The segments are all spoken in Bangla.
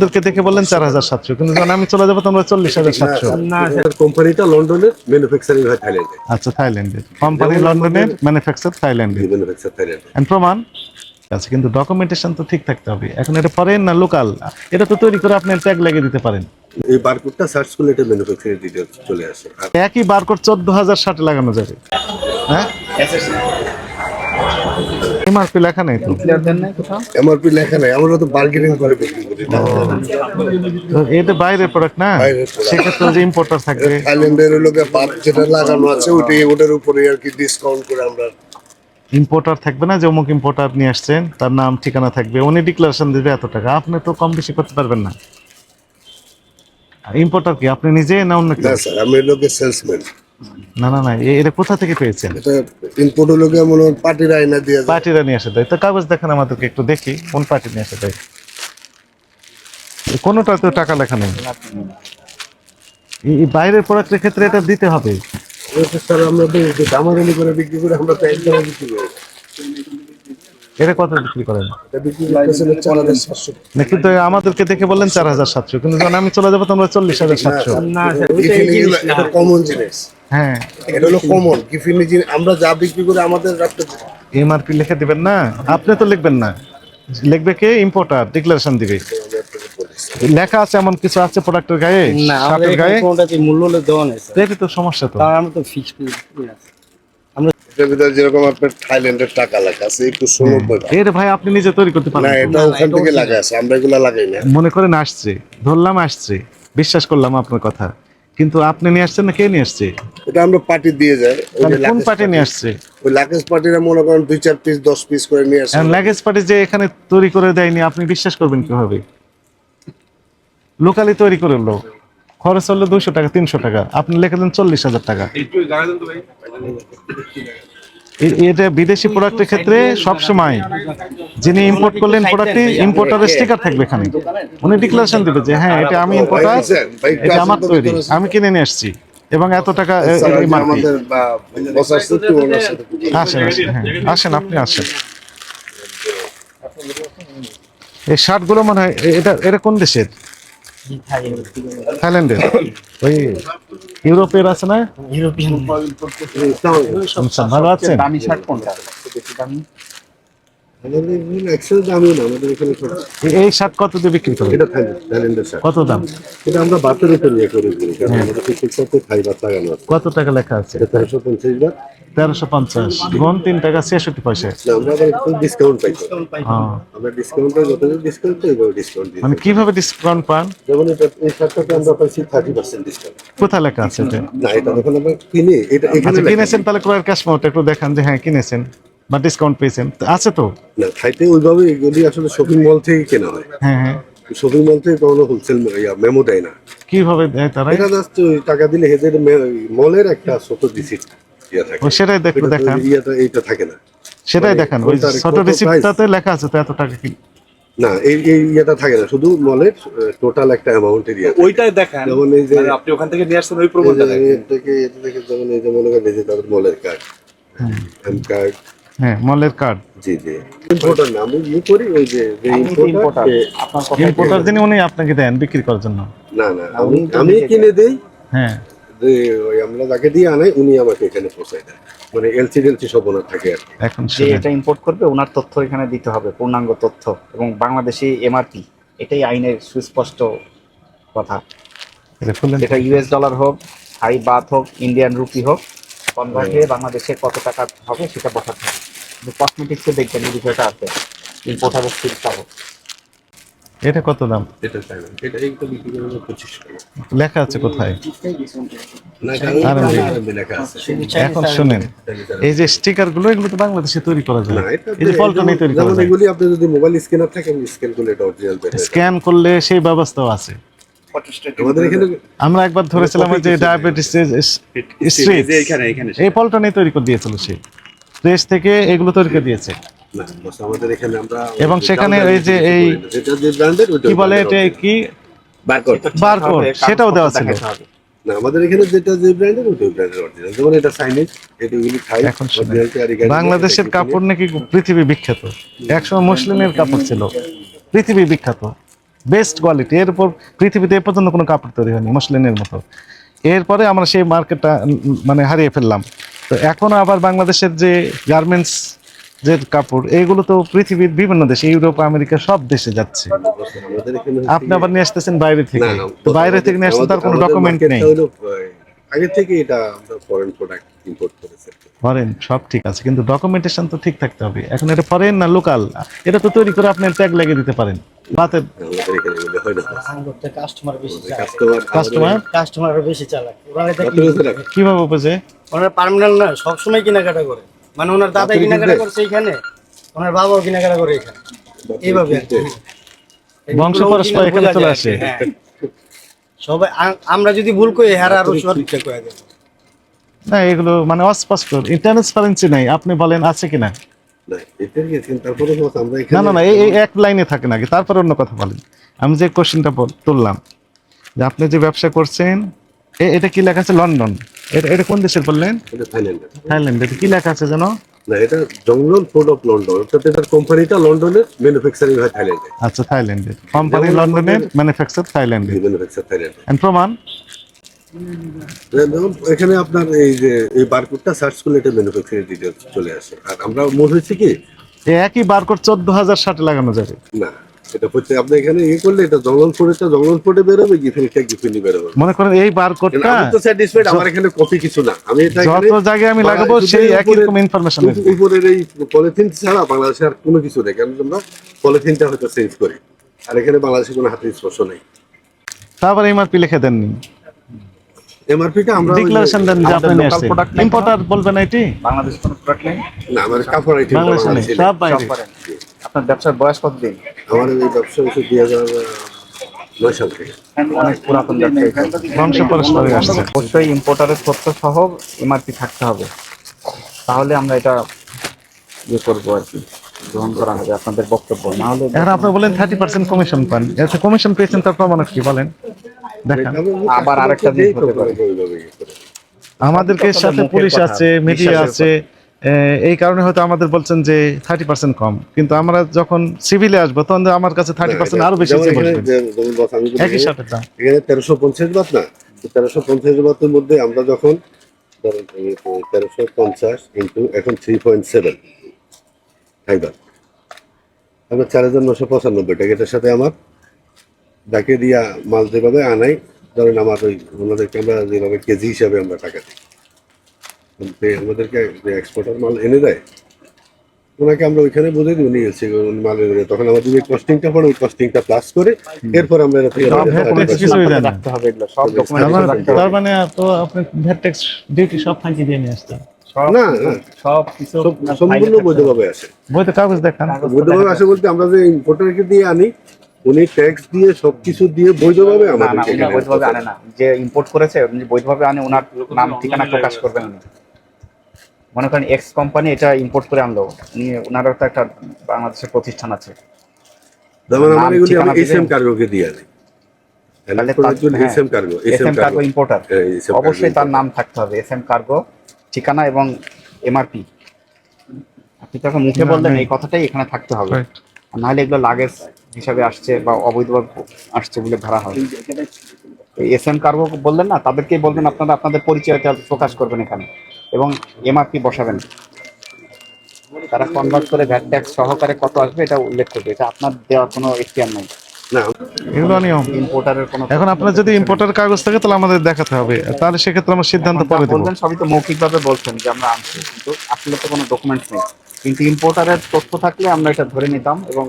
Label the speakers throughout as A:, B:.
A: ওদেরকে দেখে বললেন চার হাজার সাতশো। কিন্তু যখন আমি চলে যাব তোমরা চল্লিশ হাজার সাতশো।
B: কোম্পানিটা লন্ডনের ম্যানুফ্যাকচারিং হয় থাইল্যান্ডে
A: আচ্ছা থাইল্যান্ডের কোম্পানি লন্ডনের ম্যানুফ্যাকচার থাইল্যান্ডে
B: ম্যানুফ্যাকচার থাইল্যান্ডে
A: প্রমাণ? আচ্ছা কিন্তু ডকুমেন্টেশন তো ঠিক থাকতে হবে। এখন এটা ফরেন না লোকাল এটা তো তৈরি করে আপনি ট্যাগ লাগিয়ে দিতে পারেন।
B: এই বারকোডটা সার্চ করলে এটা ম্যানুফ্যাকচারিং ডিটেলস চলে আসে।
A: একই বারকোড চোদ্দ হাজার ষাটে লাগানো যাবে। হ্যাঁ? এমআরপি লেখা নেই তো?
B: এমআরপি লেখা নাই আমরা তো বার্গেনিং করে বিক্রি করি
A: তো এটা বাইরের প্রোডাক্ট না? সেক্ষেত্রে যে ইম্পোর্টার থাকবে।
B: থাইল্যান্ডের লোকে যেটা লাগানো আছে ওটাই ওটার উপরে আর কি ডিসকাউন্ট করে আমরা
A: ইম্পোর্টার থাকবে না যে অমুক ইম্পোর্টার নিয়ে আসছেন তার নাম ঠিকানা থাকবে উনি ডিক্লারেশন দিবে এত টাকা। আপনি তো কম বেশি করতে পারবেন না। ইম্পোর্টার কি আপনি নিজে না অন্য কেউ?
B: স্যার আমি লোকে সেলসম্যান
A: না না না এটা কোথা থেকে পেয়েছেন?
B: এটা ইম্পোর্ট লোকে মনে হয় পার্টির আয়না দিয়ে যায়।
A: পার্টিরা নিয়ে আসে দেয় তো কাগজ দেখেন আমাদেরকে একটু দেখি কোন পার্টি নিয়ে আসে দেয় কোনোটাতে টাকা লেখা নেই। এই- বাইরের প্রোডাক্টের ক্ষেত্রে এটা দিতে হবে।
B: স্যার আমরা তো দামাদামি করে বিক্রি করে আমরা তো বিক্রি করি।
A: এটা কত বিক্রি করেন?
B: হলো
A: কিন্তু আমাদেরকে দেখে বললেন চার হাজার সাতশো কিন্তু যখন আমি চলে যাব তোমরা চল্লিশ হাজার সাতশো।
B: কমন জিনিস।
A: হ্যাঁ।
B: এটা হলো কমন গিফিনি আমরা যা বিক্রি করে আমাদের রাখতে
A: এমআরপি লিখে দিবেন না? আপনি তো লিখবেন না। লিখবে কে? ইম্পোর্টার ডিক্লারেশন দিবে। লেখা আছে এমন কিছু আছে প্রোডাক্টের গায়ে?
C: না আমাদের
A: গায়ে?
C: কোনোটাতে মূল্য দেওয়া নেই স্যার
A: তো সমস্যা তো।
C: কারণ আমরা তো ফিক্স
B: এটার ভিতরে যেরকম আপনার থাইল্যান্ডের টাকা লেখা আছে একটু ষোলো
A: এটা ভাই আপনি নিজে তৈরি করতে
B: না
A: পারেন
B: এটা ওখান থেকে লাগা আছে আমরা এগুলা লাগাই না।
A: মনে করেন আসছে ধরলাম আসছে। বিশ্বাস করলাম আপনার কথা। কিন্তু আপনি নিয়ে আসছেন না কে নিয়ে আসছে?
B: এটা আমরা পার্টি দিয়ে যাই। ওই যে
A: কোন পার্টি নিয়ে আসছে?
B: ওই লাগেজ পার্টিরা মনে করেন দুই চার পিস দশ পিস করে নিয়ে আসছে
A: লাগেজ পার্টি যে এখানে তৈরি করে দেয়নি আপনি বিশ্বাস করবেন কীভাবে? লোকালি তৈরি করে লোক খরচ হলো দুইশো টাকা তিনশো টাকা। আপনি লিখে দেন চল্লিশ হাজার টাকা। এটা বিদেশি প্রোডাক্টের ক্ষেত্রে সবসময় যিনি ইম্পোর্ট করলেন প্রোডাক্টে ইম্পোর্টারের স্টিকার থাকবে এখানে। উনি ডিক্লারেশন দিবে যে হ্যাঁ এটা আমি ইম্পোর্টার এটা আমার তৈরি আমি কিনে নিয়ে আসছি। এবং এত টাকা আসেন আসেন হ্যাঁ আসেন আপনি আসেন। এই শার্টগুলো মনে হয় এটা এটা কোন দেশের? থাইল্যান্ডের। ওই ইউরোপের আছে না?
C: ইউরোপিয়ান
A: আচ্ছা, ভালো আছেন?
C: দামি শার্ট কোনটা? বেশি দামি
A: এই শার্ট কত দিয়ে বিক্রি করেন?
B: এটা থাইল্যান্ডের স্যার
A: কত দাম?
B: এটা আমরা বাতের উপর নিয়ে করে দিই আমাদের পিছিয়ে সাথে ফাইবার লাগানো আছে
A: কত টাকা লেখা আছে?
B: তেরোশো পঞ্চাশ বার।
A: তেরোশো পঞ্চাশ। গুণ তিন টাকা ছেষট্টি পয়সা।
B: আমরা আবার একটু ডিসকাউন্ট পাই।
A: হ্যাঁ।
B: আমরা ডিসকাউন্টে যত ডিসকাউন্ট পাই ওইভাবে ডিসকাউন্ট দিই
A: মানে কীভাবে ডিসকাউন্ট পান?
B: যেমন এটা এই আমরা পাইছি থার্টি পার্সেন্ট ডিসকাউন্ট
A: কোথায় লেখা আছে এটা?
B: না এটা যখন আমরা কিনি এটা এখানে
A: আচ্ছা কিনেছেন তাহলে ক্রয়ের ক্যাশ মোট একটু দেখান যে হ্যাঁ কিনেছেন। বা ডিসকাউন্ট পেয়েছেন। আছে তো?
B: না খাইতে ওইভাবে এগুলি আসলে শপিং মল থেকে কেনা হয়।
A: হ্যাঁ হ্যাঁ।
B: শপিং মল থেকে কখনো হোলসেল মেমো দেয় না।
A: কীভাবে দেয় তারা?
B: এটা জাস্ট টাকা দিলে হেজের মলের একটা ছোট রিসিট
A: সেটাই
B: তো
A: দেখান।
B: এইটা থাকে না।
A: সেটাই
B: মানে
A: দেখান। ওই ছোট রিসিপ্টটাতে লেখা আছে তো এত টাকা কি?
B: না এই এই ইয়েটা থাকে না। শুধু মলের টোটাল একটা অ্যামাউন্টের ইয়ে
D: ওইটাই দেখান।
B: যেমন এই যে
D: মানে আপনি ওখান থেকে নিয়ে আসছেন ওই দেখান।
B: থেকে এটা থেকে যেমন এই যে মনে করেন এই যে তাদের মলের কার্ড এম কার্ড
A: হ্যাঁ মলের কার্ড
B: জি জি। ইম্পোর্টার না আমি ইয়ে করি ওই যে যে ইম্পোর্টার
A: ইম্পোর্টার যিনি উনি আপনাকে দেন বিক্রি করার জন্য।
B: না না আমি আমি কিনে দেই।
A: হ্যাঁ।
B: যে ওই আমরা যাকে দিয়ে আনাই উনি আমাকে এখানে পৌঁছায় দেয়। মানে এলসি ডেলসি সব ওনার থাকে আর
A: এখন
C: যে এটা ইম্পোর্ট করবে ওনার তথ্য এখানে দিতে হবে পূর্ণাঙ্গ তথ্য এবং বাংলাদেশি এমআরপি এটাই আইনের সুস্পষ্ট কথা।
A: এটা
C: যেটা ইউএস ডলার হোক থাই বাথ হোক ইন্ডিয়ান রুপি হোক কনভার্টে বাংলাদেশে কত টাকা হবে সেটা বসাতে হবে কসমেটিক্সে দেখবেন এই বিষয়টা আছে। ইম্পোর্টারের সিল পাবো
A: এটা কত দাম?
B: এটা চাই না এটা এইটা বিক্রি করে পঁচিশ টাকা।
A: লেখা আছে কোথায়? এখন শুনেন এই যে স্টিকারগুলো এগুলো তো বাংলাদেশে তৈরি করা যায়। এই যে পল্টনে তৈরি করা যায়।
B: এগুলি আপনি যদি মোবাইল স্ক্যানার থাকে স্ক্যান করলে এটা অরিজিনাল
A: স্ক্যান করলে সেই ব্যবস্থাও আছে। আমরা একবার ধরেছিলাম যে ডায়াবেটিস এই পল্টনে তৈরি করে দিয়েছিল সে। প্রেস থেকে এগুলো তৈরি করে দিয়েছে।
B: না বস আমাদের এখানে আমরা
A: এবং সেখানে এই যে এই-
B: যেটা যে ব্র্যান্ডের ওইটা
A: কি বলে এটা কি?
B: বারকোড।
A: বারকোড সেটাও দেওয়া ছিল।
B: না আমাদের এখানে যেটা যে ব্র্যান্ডের ওইটা ব্র্যান্ডের অরিজিনাল যেমন এটা চাইনিজ এটা এগুলি খাই
A: এখন বাংলাদেশের কাপড় নাকি পৃথিবী বিখ্যাত। একসময় মুসলিমের কাপড় ছিল। পৃথিবী বিখ্যাত। বেস্ট কোয়ালিটি এর উপর পৃথিবীতে এ পর্যন্ত কোনো কাপড় তৈরি হয়নি মসলিনের মতো। এরপরে আমরা সেই মার্কেটটা মানে হারিয়ে ফেললাম। তো এখনও আবার বাংলাদেশের যে গার্মেন্টস যে কাপড় এগুলো তো পৃথিবীর বিভিন্ন দেশে ইউরোপ আমেরিকা সব দেশে যাচ্ছে। আপনি আবার নিয়ে আসতেছেন বাইরে থেকে। তো বাইরে থেকে নিয়ে আসতে তার কোনো ডকুমেন্ট নেই।
B: আগে থেকে এটা আমরা ফরেন প্রোডাক্ট ইম্পোর্ট করেছি।
A: ফরেন সব ঠিক আছে কিন্তু ডকুমেন্টেশন তো ঠিক থাকতে হবে। এখন এটা ফরেন না লোকাল এটা তো তৈরি করে আপনি ট্যাগ লাগিয়ে দিতে পারেন। রাতে
B: আমাদের এখানে এগুলো হয় না
D: আমাদের কাস্টমার বেশি
B: কাস্টমার
A: কাস্টমার
D: কাস্টমার বেশি চালাক ওরা এটা
B: কত বছর আগে?
A: কীভাবে উপজে?
D: ওনার পার্মানেন্ট না সবসময় কেনাকাটা করে। মানে ওনার দাদা কেনাকাটা করছে এখানে ওনার বাবাও কেনাকাটা করে এখানে এইভাবে।
A: বংশ পরস্পর এখানে চলে আসে।
D: হ্যাঁ। সবাই আমরা যদি ভুল করি হ্যাঁ আরও সঠিকটা করে দেবো।
A: না এগুলো মানে অস্পষ্ট। ট্রান্সপারেন্সি নাই। আপনি বলেন আছে কিনা?
B: না,
A: না না এই এক লাইনে থাকে নাকি তারপর অন্য কথা বলেন। আমি যে কোশ্চেনটা তুললাম যে আপনি যে ব্যবসা করছেন এটা কি লেখা আছে? লন্ডন। এটা এটা কোন দেশের বললেন। থাইল্যান্ড এটা কি লেখা আছে যেন?
B: না এটা জঙ্গল ফুড অফ লন্ডন অর্থাৎ এটার কোম্পানিটা লন্ডনের ম্যানুফ্যাকচারিং হয় থাইল্যান্ডে।
A: আচ্ছা থাইল্যান্ডের কোম্পানি লন্ডনের ম্যানুফ্যাকচার থাইল্যান্ডে।
B: ম্যানুফ্যাকচার থাইল্যান্ডে।
A: এন্ড প্রমাণ?
B: এখানে আপনার এই যে এই বারকোডটা সার্চ করলে এটা ডিটেলস চলে আসে। আর আমরা মনে হচ্ছে কি
A: একই বারকোড চোদ্দ হাজার ষাটে লাগানো যাবে।
B: না এটা হচ্ছে আপনি এখানে ইয়ে করলে এটা জঙ্গল ফুডেরটা জঙ্গল ফুডে বেরোবে গিফিনিটা গিফিনি বেরোবে?
A: মনে করেন এই বারকোডটা
B: আমি তো স্যাটিসফাইড আমার এখানে কপি কিছু না। আমি এটা
A: যত জায়গায় আমি লাগাবো সেই একই রকম ইনফরমেশন
B: উপরের এই পলিথিন ছাড়া বাংলাদেশে আর কোনো কিছু নেই কারণ আমরা পলিথিনটা হয়তো চেঞ্জ করি। আর এখানে বাংলাদেশে কোনো হাতের স্পর্শ নেই।
A: তারপর এমআরপি লিখে দেননি।
B: এমআরপিটা আমরা
A: ডিক্লারেশন দেন যে আপনি নিয়ে আসছেন ইম্পোর্টার বলবেন এটি?
C: বাংলাদেশ কোনো প্রোডাক্ট নেই
B: না আমার কাপড় আইটেম
A: বাংলাদেশে সব বাইরে
C: আপনার ব্যবসার বয়স কতদিন
B: আমার এই ব্যবসা হচ্ছে দুই হাজার নয় সাল থেকে।
C: অনেক পুরাতন ব্যবসা
A: বংশ পরস্পরে আসছে।
C: অবশ্যই ইম্পোর্টারের তথ্য সহ এমআরপি থাকতে হবে। তাহলে আমরা এটা ইয়ে করব আর কি। গ্রহণ করা হবে আপনাদের বক্তব্য। না হলে
A: এখন আপনি বলেন থার্টি পার্সেন্ট কমিশন পান। কমিশন পেয়েছেন তার প্রমাণ কি বলেন? দেখান।
C: আবার আরেকটা জিনিস হতে পারে।
A: আমাদেরকে সাথে পুলিশ আছে মিডিয়া আছে এই কারণে হয়তো আমাদের বলছেন যে থার্টি পার্সেন্ট কম। কিন্তু আমরা যখন সিভিলে আসব তখন আমার কাছে থার্টি পার্সেন্ট আরও বেশি একই সাথে
B: এখানে তেরোশো পঞ্চাশ বাত না তেরোশো পঞ্চাশ বাতের মধ্যে আমরা যখন তেরোশো পঞ্চাশ ইন্টু এখন থ্রি পয়েন্ট সেভেন ফাইবার আমরা চার হাজার নশো পঁচানব্বই টাকা এটার সাথে আমার যাকে দিয়া মাল যেভাবে আনাই ধরেন আমার ওই ওনাদেরকে আমরা যেভাবে কেজি হিসাবে আমরা টাকা দিই। আমাদেরকে যে এক্সপোর্টার মাল এনে দেয় ওনাকে আমরা ওইখানে বুঝে দিই উনি এসে মালের তখন আমাদের যে কস্টিংটা পড়ে ওই কস্টিংটা প্লাস করে এরপর আমরা।
C: রাখতে হবে সব ডকুমেন্ট
A: মানে-
C: রাখতে হবে।
A: তার মানে তো আপনি ভ্যাট ট্যাক্স ডিউটি সব ফাঁকি দিয়ে নিয়ে আসতেন
C: সব
B: না।
C: সব কিছু
B: সম্পূর্ণ বৈধভাবে আসে।
A: বইতে কাগজ দেখান।
B: বৈধভাবে আসে বলতে আমরা যে ইম্পোর্টারকে দিয়ে আনি উনি ট্যাক্স দিয়ে সবকিছু দিয়ে বৈধভাবে
C: না না উনি বৈধভাবে আনে না। যে ইম্পোর্ট করেছে উনি বৈধভাবে আনে ওনার নাম ঠিকানা প্রকাশ করবেন উনি মনে করেন এক্স কোম্পানি এটা ইম্পোর্ট করে আনলো। উনি ওনারও তো একটা বাংলাদেশের প্রতিষ্ঠান আছে।
B: যেমন আমার এগুলি আমি এস কার্গোকে দিয়ে আনি। Cargo S
C: S
B: M
C: M cargo importer
B: হ্যাঁ,
C: অবশ্যই তার নাম থাকতে হবে। এস এম কার্গো ঠিকানা এবং এমআরপি আপনি তো এখন মুখে
A: না,
C: বললেন এই কথাটাই এখানে থাকতে হবে। নাহলে এগুলো লাগেজ হিসাবে আসছে বা অবৈধভাবে আসছে বলে ধরা হয়। এস এম কার্গো বললেন না তাদেরকেই বলবেন আপনারা আপনাদের পরিচয়টা প্রকাশ করবেন এখানে এবং এমআরপি বসাবেন। তারা কনভার্ট করে ভ্যাট ট্যাক্স সহকারে কত আসবে এটা উল্লেখ করবে এটা আপনার দেওয়ার কোনো এখতিয়ার নাই।
B: না।
A: এগুলো নিয়ম।
C: ইম্পোর্টারের কোনো
A: এখন আপনার যদি ইম্পোর্টার কাগজ থাকে তাহলে আমাদের দেখাতে হবে। তাহলে সেক্ষেত্রে আমার সিদ্ধান্ত পরে
C: যা বলবেন সবই তো মৌখিকভাবে বলছেন যে আমরা আনছি কিন্তু আসলে তো কোনো ডকুমেন্টস নেই। কিন্তু ইম্পোর্টারের তথ্য থাকলে আমরা এটা ধরে নিতাম এবং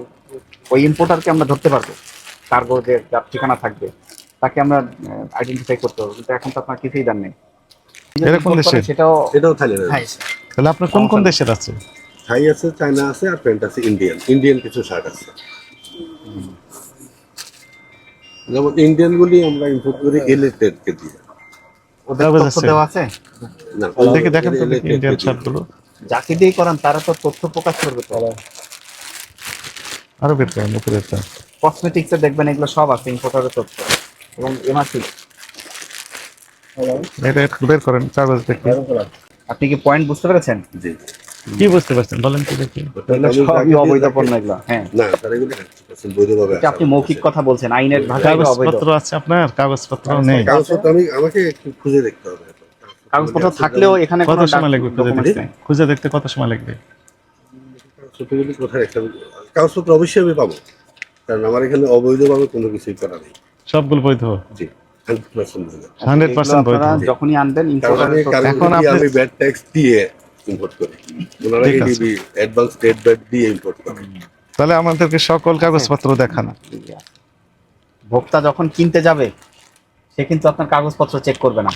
C: ওই ইম্পোর্টারকে আমরা ধরতে পারব। কার্গো যে যার ঠিকানা থাকবে তাকে আমরা আইডেন্টিফাই করতে হবে কিন্তু এখন তো আপনার কিছুই জান নেই।
A: এটা কোন দেশের?
C: সেটাও
B: এটাও থাইল্যান্ড
A: তাহলে আপনার কোন কোন দেশের আছে?
B: থাই আছে চায়না আছে আর প্যান্ট আছে ইন্ডিয়ান। ইন্ডিয়ান কিছু শার্ট আছে। যেমন ইন্ডিয়ান গুলি আমরা ইম্পোর্ট করি এলিটেড কে দিয়ে।
C: ওদের তথ্য দেওয়া আছে?
B: না।
A: দেখে দেখেন তো
B: elected
A: ইন্ডিয়ান শার্টগুলো
C: যাকে দিয়ে করান তারা তো তথ্য প্রকাশ করবে তো।
A: আরও বের করেন উপরে একটা।
C: কসমেটিক্সে দেখবেন এগুলো সব আছে ইম্পোর্টারের তথ্য এবং এমআরপি
A: এটা একটু বের করেন কাগজ দেখে।
C: আপনি কি পয়েন্ট বুঝতে পেরেছেন?
B: জি।
A: কি বুঝতে পারছেন? বলেন তো দেখি।
C: এগুলো সবই অবৈধ পণ্য এগুলো হ্যাঁ।
B: না তারা এগুলো 100% বৈধভাবে
C: আপনি মৌখিক কথা বলছেন আইনের ভাষায় অবৈধ।
A: কাগজপত্র আছে আপনার? কাগজপত্র নেই।
B: কাগজপত্র আমি আমাকে একটু খুঁজে দেখতে হবে।
C: কাগজপত্র থাকলেও এখানে
A: কত সময় লাগবে খুঁজে দেখতে? খুঁজে দেখতে কত সময় লাগবে?
B: কাগজপত্রগুলি কোথায় একটা কাগজপত্র অবশ্যই আমি পাবো। কারণ আমার এখানে অবৈধভাবে কোনো কিছুই করা নেই।
A: সবগুলো বৈধ
B: জি হান্ড্রেড পার্সেন্ট
A: হান্ড্রেড পার্সেন্ট
C: এগুলো
A: বৈধ।
C: যখনই আনবেন
B: কারণ আমি
C: ইম্পোর্টার
B: কারণ
A: এখন
B: আমি ব্যাড ট্যাক্স দিয়ে ইম্পোর্ট করি। ওনারা এডিবি অ্যাডভান্স স্টেট ব্যাড দিয়ে ইম্পোর্ট করে।
A: তাহলে আমাদেরকে সকল কাগজপত্র দেখানো।
C: ভোক্তা যখন কিনতে যাবে সে কিন্তু আপনার কাগজপত্র চেক করবে না।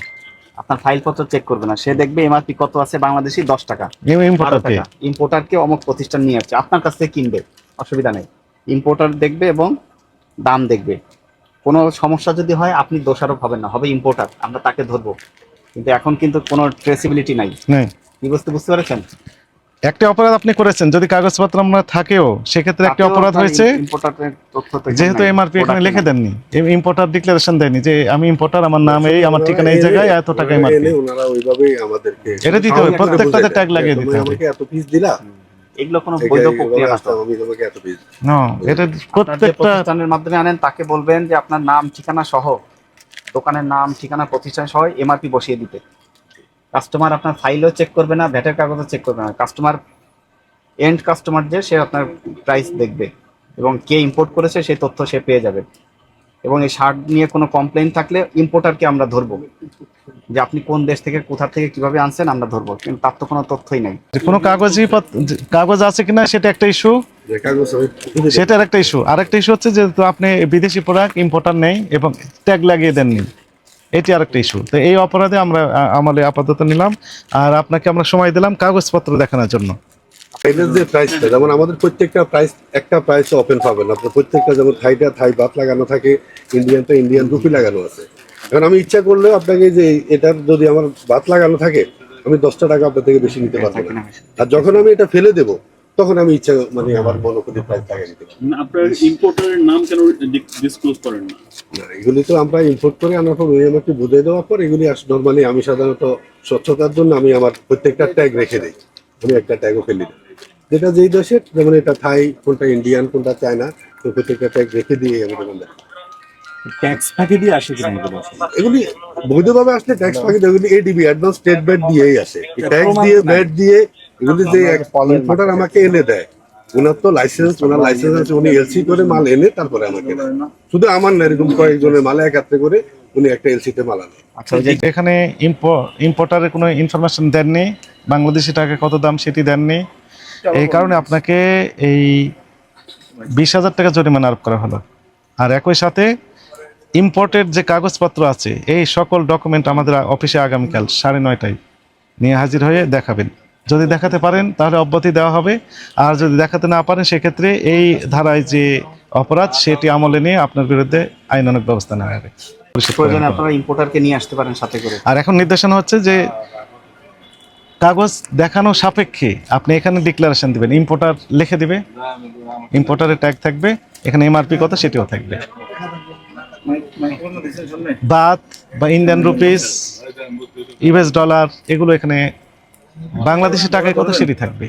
C: আপনার ফাইলপত্র চেক করবে না। সে দেখবে এমআরপি কত আছে বাংলাদেশি দশ টাকা। ইম্পোর্টার
A: ইম্পোর্টারকে
C: অমুক প্রতিষ্ঠান নিয়ে আসছে। আপনার কাছ থেকে কিনবে অসুবিধা নেই। ইম্পোর্টার দেখবে এবং দাম দেখবে। কোনো সমস্যা যদি হয় আপনি দোষারোপ হবেন না। হবে ইম্পোর্টার আমরা তাকে ধরবো। কিন্তু এখন কিন্তু কোনো ট্রেসিবিলিটি নাই। কি বুঝতে বুঝতে পেরেছেন?
A: একটা অপরাধ আপনি করেছেন যদি কাগজপত্র আমরা থাকেও সেক্ষেত্রে একটা অপরাধ হয়েছে? যেহেতু এমআরপি এখানে লিখে দেননি। ইম্পোর্টার ডিক্লারেশন দেয়নি যে আমি ইম্পোর্টার আমার নাম এই আমার ঠিকানা এই জায়গায় এত টাকা এমআরপি
B: এনে ওনারা ওইভাবেই আমাদেরকে
A: এটা দিতে হবে, প্রত্যেকটাতে
B: দেয়,
A: লাগিয়ে দিতে হবে।
B: আমাকে এত পিস দিলা?
C: এগুলো কোনো বৈধ প্রক্রিয়া না।
B: আমি তোমাকে এত পিস
A: না এটা প্রত্যেকটা
C: প্রতিষ্ঠানের মাধ্যমে আনেন তাকে বলবেন যে আপনার নাম ঠিকানা সহ দোকানের নাম ঠিকানা প্রতিষ্ঠান সহ এমআরপি বসিয়ে দিতে। কাস্টমার আপনার ফাইলও চেক করবে না ভ্যাটের কাগজও চেক করবে না। কাস্টমার এন্ড কাস্টমার যে সে আপনার প্রাইস দেখবে এবং কে ইম্পোর্ট করেছে সেই তথ্য সে পেয়ে যাবে। এবং এই শার্ট নিয়ে কোনো কমপ্লেন থাকলে ইম্পোর্টারকে আমরা ধরবো যে আপনি কোন দেশ থেকে কোথা থেকে কীভাবে আনছেন আমরা ধরবো। কিন্তু তার তো কোনো তথ্যই নাই।
A: যে কোনো কাগজই কাগজ আছে কিনা সেটা একটা ইস্যু
B: যে
A: সেটার একটা ইস্যু আরেকটা ইস্যু হচ্ছে যেহেতু আপনি বিদেশি প্রোডাক্ট ইম্পোর্টার নেই এবং ট্যাগ লাগিয়ে দেননি। এটি আরেকটা ইস্যু তো এই অপরাধে আমরা আমলে আপাতত নিলাম। আর আপনাকে আমরা সময় দিলাম কাগজপত্র দেখানোর জন্য।
B: এটার যে প্রাইসটা যেমন আমাদের প্রত্যেকটা প্রাইস একটা প্রাইস ওপেন পাবেন। আপনার প্রত্যেকটা যেমন থাইটা থাই বাত লাগানো থাকে ইন্ডিয়ানটা ইন্ডিয়ান রুপি লাগানো আছে। এখন আমি ইচ্ছা করলেও আপনাকে যে এটার যদি আমার বাত লাগানো থাকে আমি দশটা টাকা আপনার থেকে বেশি নিতে পারব না।
C: না।
B: আর যখন আমি এটা ফেলে দেব তখন আমি ইচ্ছা মানে আমার মনোপতি প্রাইস লাগাই দিতে পারব।
E: আপনার ইম্পোর্টারের নাম কেন ডিসক্লোজ করেন না?
B: না, এগুলি তো আমরা ইম্পোর্ট করে আনার পর ওই আমাকে বুঝে দেওয়ার পর এগুলি নর্মালি আমি সাধারণত স্বচ্ছতার জন্য আমি আমার প্রত্যেকটা ট্যাগ রেখে দিই। আমি একটা ট্যাগও ফেলি দিই। যেটা যেই দেশের যেমন এটা থাই কোনটা ইন্ডিয়ান কোনটা চায়না তো প্রত্যেকটা ট্যাগ রেখে দিয়ে আমি দোকান দেয়
E: ট্যাক্স ফাঁকি দিয়ে আসে কিনা এগুলি
B: বৈধভাবে আসলে ট্যাক্স ফাঁকি এগুলি এডিবি অ্যাডভান্স স্টেট ব্যাট দিয়েই আসে। ট্যাক্স দিয়ে ব্যাট দিয়ে এগুলি যে ইম্পোর্টার আমাকে এনে দেয়। ওনার তো লাইসেন্স ওনার লাইসেন্স আছে, উনি এলসি করে মাল এনে তারপরে আমাকে শুধু আমার না, এরকম কয়েকজনের মালে একাত্রে করে উনি একটা এলসিতে মাল আনে।
C: আচ্ছা
A: এখানে কোনো ইনফরমেশন দেননি, বাংলাদেশি টাকা কত দাম সেটি দেননি, এই কারণে আপনাকে এই বিশ হাজার টাকা জরিমানা আরোপ করা হলো। আর একই সাথে ইম্পোর্টের যে কাগজপত্র আছে, এই সকল ডকুমেন্ট আমাদের অফিসে আগামীকাল সাড়ে নয়টায় নিয়ে হাজির হয়ে দেখাবেন। যদি দেখাতে পারেন তাহলে অব্যাহতি দেওয়া হবে। আর যদি দেখাতে না পারেন সেক্ষেত্রে এই ধারায় যে অপরাধ সেটি আমলে নিয়ে আপনার বিরুদ্ধে আইনানুগ ব্যবস্থা নেওয়া হবে।
C: প্রয়োজনে আপনারা ইম্পোর্টারকে নিয়ে আসতে পারেন সাথে করে।
A: আর এখন নির্দেশনা হচ্ছে যে কাগজ দেখানো সাপেক্ষে আপনি এখানে ডিক্লারেশন দিবেন। ইম্পোর্টার লিখে দিবে। ইম্পোর্টারের ট্যাগ থাকবে। এখানে এমআরপি কত সেটিও থাকবে। বাত বা ইন্ডিয়ান রুপিস ইউএস ডলার এগুলো এখানে বাংলাদেশি টাকায় কত সিঁড়ি থাকবে?